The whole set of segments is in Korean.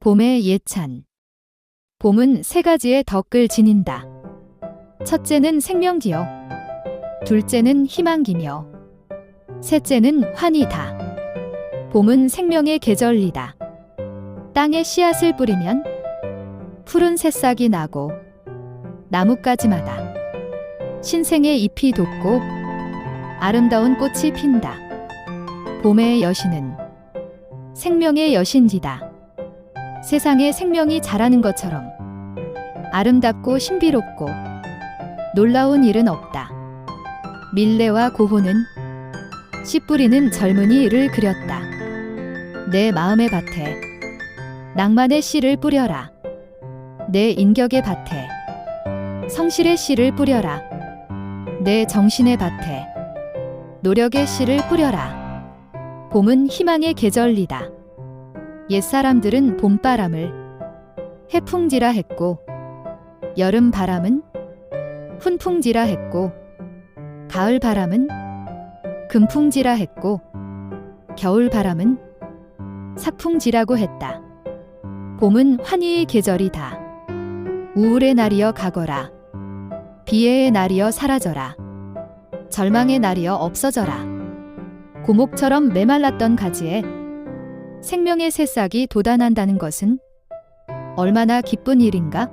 봄의 예찬. 봄은 세 가지의 덕을 지닌다. 첫째는 생명기여. 둘째는 희망기며. 셋째는 환희다. 봄은 생명의 계절이다. 땅에 씨앗을 뿌리면 푸른 새싹이 나고 나뭇가지마다 신생의 잎이 돋고 아름다운 꽃이 핀다. 봄의 여신은 생명의 여신지다. 세상에 생명이 자라는 것처럼 아름답고 신비롭고 놀라운 일은 없다. 밀레와 고호는 씨 뿌리는 젊은이를 그렸다. 내 마음의 밭에 낭만의 씨를 뿌려라. 내 인격의 밭에 성실의 씨를 뿌려라. 내 정신의 밭에 노력의 씨를 뿌려라. 봄은 희망의 계절이다. 옛사람들은 봄바람을 해풍지라 했고, 여름 바람은 훈풍지라 했고, 가을 바람은 금풍지라 했고, 겨울 바람은 삭풍지라고 했다. 봄은 환희의 계절이다. 우울의 날이여 가거라. 비애의 날이여 사라져라. 절망의 날이여 없어져라. 고목처럼 메말랐던 가지에 생명의 새싹이 돋아난다는 것은 얼마나 기쁜 일인가?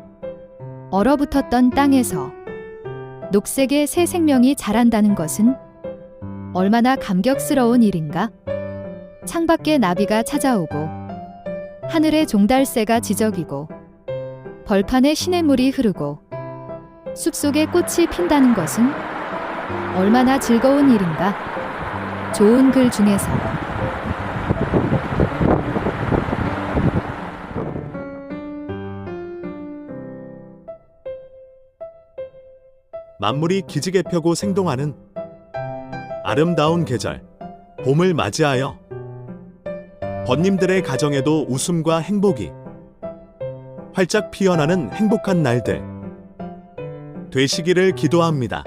얼어붙었던 땅에서 녹색의 새 생명이 자란다는 것은 얼마나 감격스러운 일인가? 창밖에 나비가 찾아오고 하늘에 종달새가 지저귀고 벌판에 시냇물이 흐르고 숲속에 꽃이 핀다는 것은 얼마나 즐거운 일인가? 좋은 글 중에서 만물이 기지개 펴고 생동하는 아름다운 계절, 봄을 맞이하여 번님들의 가정에도 웃음과 행복이 활짝 피어나는 행복한 날들 되시기를 기도합니다.